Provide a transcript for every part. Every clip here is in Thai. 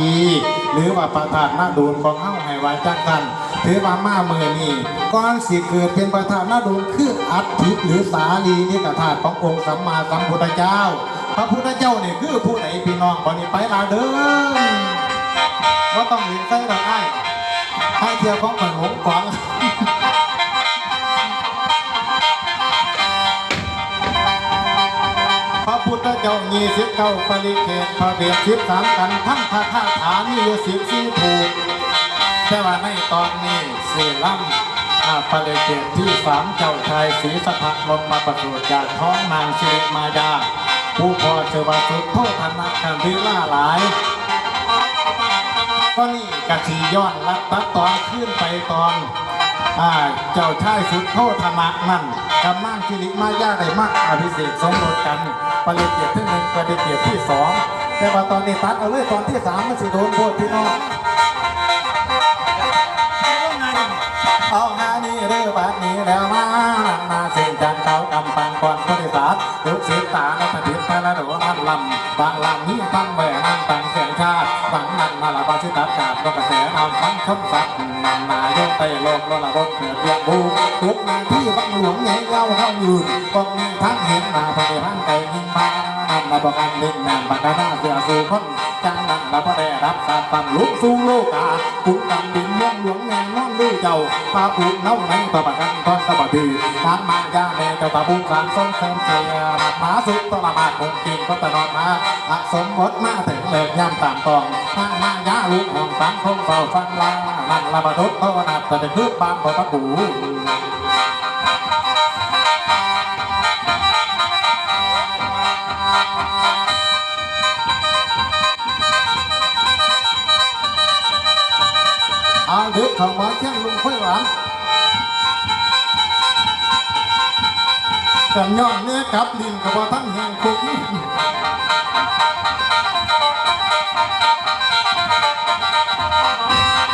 ดี หรือว่าประธานหน้าดูนของเฮาไห้วาจักกันถือว่ามาเมื่อนี้ก้อนสิเกิดเป็นประธานหน้าดูนคืออัฐิหรือสาลีนิกธาตุขององค์สัมมาสัมพุทธเจ้า พระพุทธเจ้าเนี่ยคือผู้ไหนพี่น้องบ่นี้ไปลาเด้อว่าต้องเห็นใส่ดอกไอ้ให้เที่ยวของขนมกวาง พุทธเจ้ายี่สิบเก้าปริเขตพระเบียดสิบสามกันทั้งพระคาถานี่อยู่สิบสี่ถูกแต่ว่าในตอนนี้สี่ล่ำอาปริเขตที่สามเจ้าชายศรีสะพะลงมาประสูติจากท้องนางสิริมายา ผู้พอเจวาสุดโทษธนาคันทีล่าหลาย ก็นี่กะทีย้อนรัดตัดตอนขึ้นไปตอนอาเจ้าชายสุดโทษธนะนั่น กำมั่งสิริมายาได้มากอภิเษกสมรสกันปริเกียรติที่หนึ่งปริเกียรติที่สองแต่ว่าตอนนี้ตัดเอาเลยตอนที่สามมันสิโดนโทษพี่น้อง เอาหานี่เรือบัดนี้แล้วมานาเส้นจันเขากำปังก่อนบริษัทลูกศิษย์ตาในปฏิพระโดนันลำบางลำนี้ตั้งแหวนนั่งตังเสียงชาติฝังนั่นมาละบาชิตัดกาดก็กระแสนำฟังคำสัตย์นันนายกไต่โลกโลละรถเกิดเรียกบูทุกนาที่วังหลวงใหญ่เงาเข้ายืนก็มีทั้งเห็นหน้าพระเดชไก่ยิงมา นันมาบอกกันเล่นนานบักกาหน้าเสือสู่คนจังนันละพระได้รับสาตันลุกสู่โลกาคุ้มกันดินเมืองหลวงแง่นอนลือเจ้าปาปูกเน่าในตะบักันทอนตะบัดีน้ำมายาแม่เจ้าตาบุญสารส้มเสริมเสียรักหมาสุดตละมาดคงกินก็ตะนอนมาอะสมมติมาถึงเลิกย่ำตามตองมางมายาลูกของสังคมเฝ้าฟังลานั่นละบาทุกโตนัดแต่จะคืบบางพอตะปู เด็กของหมาเช่งลุงค่อยหวานกันย้อนเนื้อกลับดินกับว่าทั้งแห่งคุก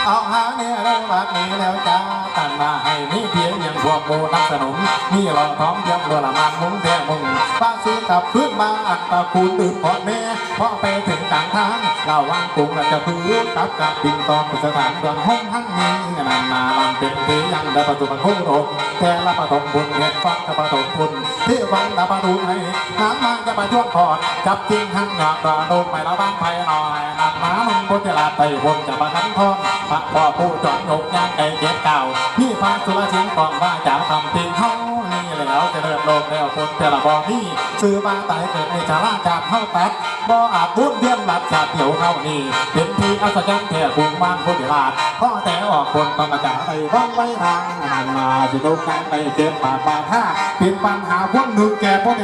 เอาหาเนี่ยเรื่องแบบนี้แล้วจ้าตันมาให้นี่เพียงอย่างพวกโมนักสนุนนี่หล่อท้องยำรัวละมันมุ้งแท่มุงป้าซื้อกลับขึ้นมาอักตะคูตื่นพอแม่พอไปถึงกลางทางเราวางกรุงเราจะพื้นกลับกับดินตองสถานเมืองห้องทั้งนี้นานนาลำเป็นทียังได้ประตูมันคงโรแต่ละประตงบุญเห็ดฟังกับประตงบุญที่วังดาประตูให้น้ำมันจะไปช่วงคอดจับจริงทั้งหยอกกระโดดไปแล้วบ้านไผ่หน่อยนักม้ามันพุทธลาไต่นจะมาขันทอนพระพ่อผู้จอดยกย่างใจเจ็บเก่านี่พระสุรชิงก่อนว่าจะทำทิ้งเฮานี่แล้วจะเลิศโลกแล้วคนแต่ละบ่นี่ซื้อมาตายเกิดในชาลาจากเฮาตัดบ่อาบุญเบี้ยนหลับชาเถียวเฮานี่เป็นที่อัศจรรย์แท้บุญบ้านพุทธลาดพ่อแต่ออกคนต้องกระจายไปว่องไว้ทางนันมาสิโดนการไปเจ็บบาดบาดท่าเป็นปัญหาพวกหนึ่งแก่พวก